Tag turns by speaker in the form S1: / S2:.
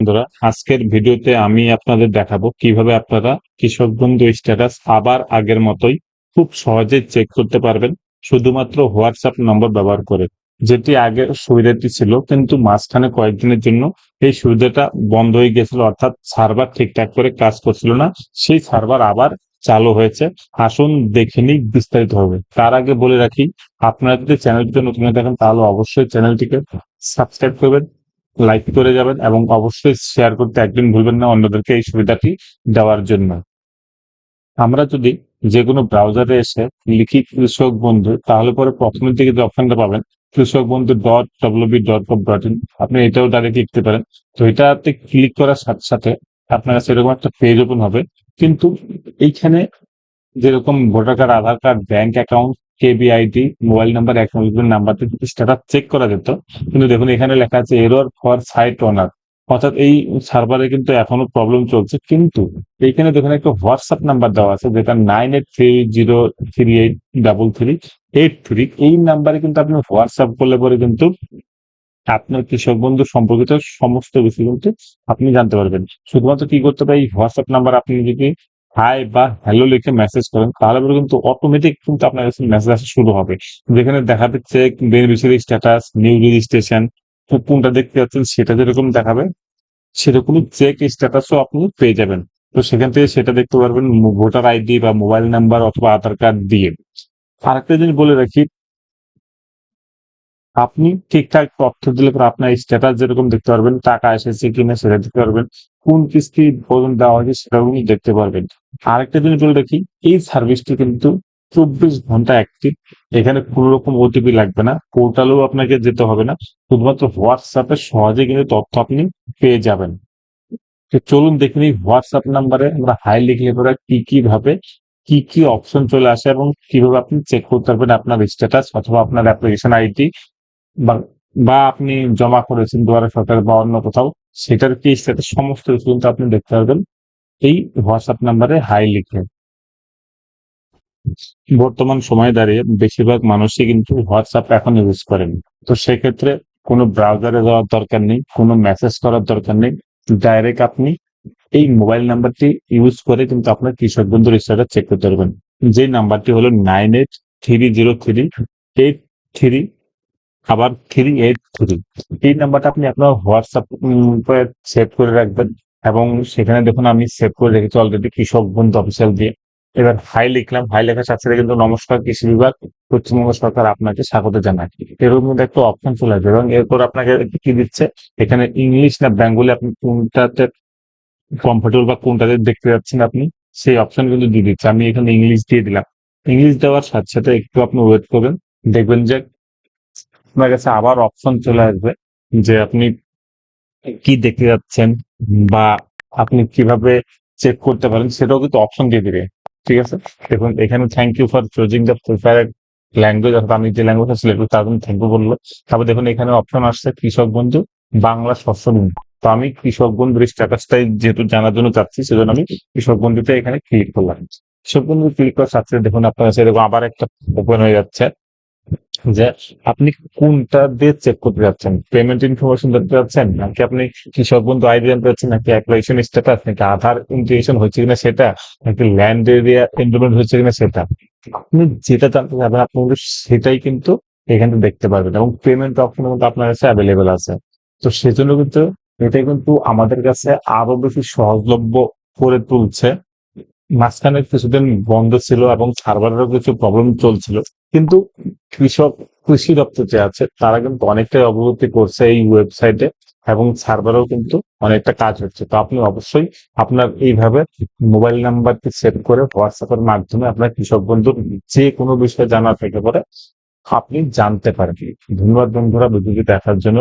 S1: বন্ধুরা, আজকের ভিডিওতে আমি আপনাদের দেখাবো কীভাবে আপনারা কৃষক বন্ধু স্ট্যাটাস আবার আগের মতোই খুব সহজে চেক করতে পারবেন। শুধুমাত্র হোয়াটসঅ্যাপ নম্বর ব্যবহার করে। যেটি আগে সুবিধাটি ছিল, কিন্তু মাঝখানে কয়েকদিনের জন্য এই সুবিধাটা বন্ধ হয়ে গেছিল, অর্থাৎ সার্ভার ঠিকঠাক করে কাজ করছিল না। সেই সার্ভার আবার চালু হয়েছে। আসুন দেখে নিই বিস্তারিত হবে তার আগে বলে রাখি, আপনারা যদি চ্যানেলটিতে নতুন হয়ে থাকেন, তাহলে অবশ্যই চ্যানেলটিকে সাবস্ক্রাইব করবেন। লাইক করে যাবেন এবং অবশ্যই শেয়ার করতে একদিন ভুলবেন না অন্যদেরকে এই সুবিধাটি দেওয়ার জন্য। আমরা যদি যে কোনো ব্রাউজারে এসে লিখি কৃষক বন্ধু, তাহলে পরে প্রথমের দিকে যে অপশনটা পাবেন Krishak Bandhu dot WB dot com dot in আপনি এটাও ডাইরেক্ট লিখতে পারেন। তো এটাতে ক্লিক করার সাথে সাথে আপনার কাছে এরকম একটা পেজ ওপেন হবে। কিন্তু এইখানে যেরকম voter card Aadhaar card bank account KBID mobile number account number থেকে স্ট্যাটাস চেক করা যেত। কিন্তু দেখুন, এখানে লেখা আছে এরর ফর সাইট ওনার অর্থাৎ এই সার্ভারে কিন্তু এখনও প্রবলেম চলছে। কিন্তু এইখানে দেখুন, একটা হোয়াটসঅ্যাপ নাম্বার দেওয়া আছে, যেটা nine eight three zero three eight double three eight three এই নাম্বারে কিন্তু আপনি হোয়াটসঅ্যাপ করলে পরে কিন্তু আপনার কৃষক বন্ধু সম্পর্কিত সমস্ত কিছু কিন্তু আপনি জানতে পারবেন। শুধুমাত্র কি করতে হবে? এই হোয়াটসঅ্যাপ নাম্বার আপনি যদি হাই বা হ্যালো লিখে মেসেজ করেন, তাহলে পরে কিন্তু অটোমেটিক কিন্তু আপনার কাছে মেসেজ আসা শুরু হবে। যেখানে দেখা যাচ্ছে বেনিফিশিয়ারি স্ট্যাটাস নিউ রেজিস্ট্রেশন কোনটা দেখতে যাচ্ছেন সেটা যেরকম দেখাবে সেরকম চেক স্ট্যাটাসও আপনি পেয়ে যাবেন। তো সেখান থেকে সেটা দেখতে পারবেন ভোটার আইডি বা মোবাইল নাম্বার অথবা আধার কার্ড দিয়ে। আরেকটা জিনিস বলে রাখি, আপনি ঠিকঠাক তথ্য দিলে পরে আপনার স্ট্যাটাস যেরকম দেখতে পারবেন, টাকা এসেছে কিনা সেটা দেখতে পারবেন। কোন কিস্তি পর্যন্ত দেওয়া হয়েছে সেটাও কিন্তু দেখতে পারবেন। আরেকটা জিনিস বলে রাখি, এই সার্ভিসটি কিন্তু চব্বিশ ঘণ্টা অ্যাক্টিভ এখানে কোনো রকম ওটিপি লাগবে না পোর্টালেও আপনাকে যেতে হবে না, শুধুমাত্র হোয়াটসঅ্যাপে সহজে কিন্তু তথ্য আপনি পেয়ে যাবেন। চলুন দেখে নিই হোয়াটসঅ্যাপ নাম্বারে আমরা হাই লিখলে পরে কি কি ভাবে, কি কি অপশন চলে আসে এবং কীভাবে আপনি চেক করতে পারবেন আপনার স্ট্যাটাস অথবা আপনার অ্যাপ্লিকেশন আইডি বা বা আপনি জমা করেছেন দুয়ারে সরকার বা অন্য কোথাও। সেটার কি স্ট্যাটাস সমস্ত কিছু কিন্তু আপনি দেখতে পারবেন। এই হোয়াটসঅ্যাপ নাম্বারে হাই লিখে। বর্তমান সময়ে দাঁড়িয়ে বেশিরভাগ মানুষই কিন্তু হোয়াটসঅ্যাপ এখন ইউজ করেন। তো সেক্ষেত্রে কোনো ব্রাউজারে যাওয়ার দরকার নেই, কোনো মেসেজ করার দরকার নেই। ডাইরেক্ট আপনি এই মোবাইল নাম্বারটি ইউজ করে কিন্তু আপনার কৃষক বন্ধুর চেক করতে পারবেন। যে নাম্বারটি হলো nine eight three zero three eight three আবার থ্রি এইট থ্রি এই নাম্বারটা আপনি আপনার হোয়াটসঅ্যাপ সেভ করে রাখবেন এবং সেখানে দেখুন আমি সেভ করে রেখেছি অলরেডি কৃষক বন্ধু অফিসিয়াল দিয়ে। এবার হাই লিখলাম। হাই লেখার সাথে সাথে কিন্তু নমস্কার কৃষি বিভাগ পশ্চিমবঙ্গ সরকার আপনাকে স্বাগত জানায়। এর মধ্যে একটা অপশন চলে আসবে এবং এরপর আপনাকে কি দিচ্ছে? এখানে ইংলিশ না বেঙ্গলি আপনি কোনটাতে কমফোর্টেবল বা কোনটাতে দেখতে যাচ্ছেন আপনি, সেই অপশন কিন্তু দিয়ে দিচ্ছে। আমি এখানে ইংলিশ দিয়ে দিলাম। ইংলিশ দেওয়ার সাথে সাথে একটু আপনি ওয়েট করবেন। দেখবেন যে আপনার কাছে আবার অপশন চলে আসবে যে আপনি কি দেখতে যাচ্ছেন বা আপনি কীভাবে চেক করতে পারেন, সেটাও কিন্তু অপশন দিয়ে দিবে। ঠিক আছে? দেখুন, এখানে thank you for choosing the preferred language অর্থাৎ আমি যে ল্যাঙ্গুয়েজ সিলেক্ট করি, তার জন্য থ্যাংক ইউ বলল। তারপর দেখুন, এখানে অপশন আসছে কৃষক বন্ধু, বাংলা শস্য ঋণ তো আমি কৃষক বন্ধুর স্ট্যাটাসটাই যেহেতু জানার জন্য চাচ্ছি, সেজন্য আমি কৃষক বন্ধুতে এখানে ক্লিক করলাম। কৃষক বন্ধু ক্লিক করার সাথে দেখুন, আপনার কাছে এরকম আবার একটা ওপেন হয়ে যাচ্ছে। যে আপনি কোনটা দিয়ে চেক করতে যাচ্ছেন? পেমেন্ট ইনফরমেশন দেখতে যাচ্ছেন? নাকি আপনি কৃষক বন্ধু আইডি জানতে যাচ্ছেন? নাকি অ্যাপ্লিকেশন স্ট্যাটাস নাকি আধার ইন্টিগ্রেশন হচ্ছে কিনা সেটা? নাকি ল্যান্ড এরিয়া এনরোলমেন্ট হচ্ছে কিনা সেটা? আপনি যেটা জানতে চাবেন আপনি সেটাই কিন্তু এখানে দেখতে পারবেন এবং পেমেন্ট অপশন কিন্তু আপনার কাছে অ্যাভেলেবেল আছে। তো সেজন্য কিন্তু এটা কিন্তু আমাদের কাছে আরও বেশি সহজলভ্য করে তুলছে। মাঝখানে কিছুদিন বন্ধ ছিল এবং সার্ভারেরও কিছু প্রবলেম চলছিল। কিন্তু কৃষক কৃষি দপ্তর যে আছে, তারা কিন্তু অনেকটাই অগ্রগতি করছে এই ওয়েবসাইটে এবং সার্ভারেও কিন্তু অনেকটা কাজ হচ্ছে। তো আপনি অবশ্যই আপনার এইভাবে মোবাইল নাম্বারটি সেভ করে হোয়াটসঅ্যাপের মাধ্যমে আপনার কৃষক বন্ধুর যে কোনো বিষয়ে জানা থেকে পরে আপনি জানতে পারেন ধন্যবাদ বন্ধুরা, ভিডিওটি দেখার জন্য।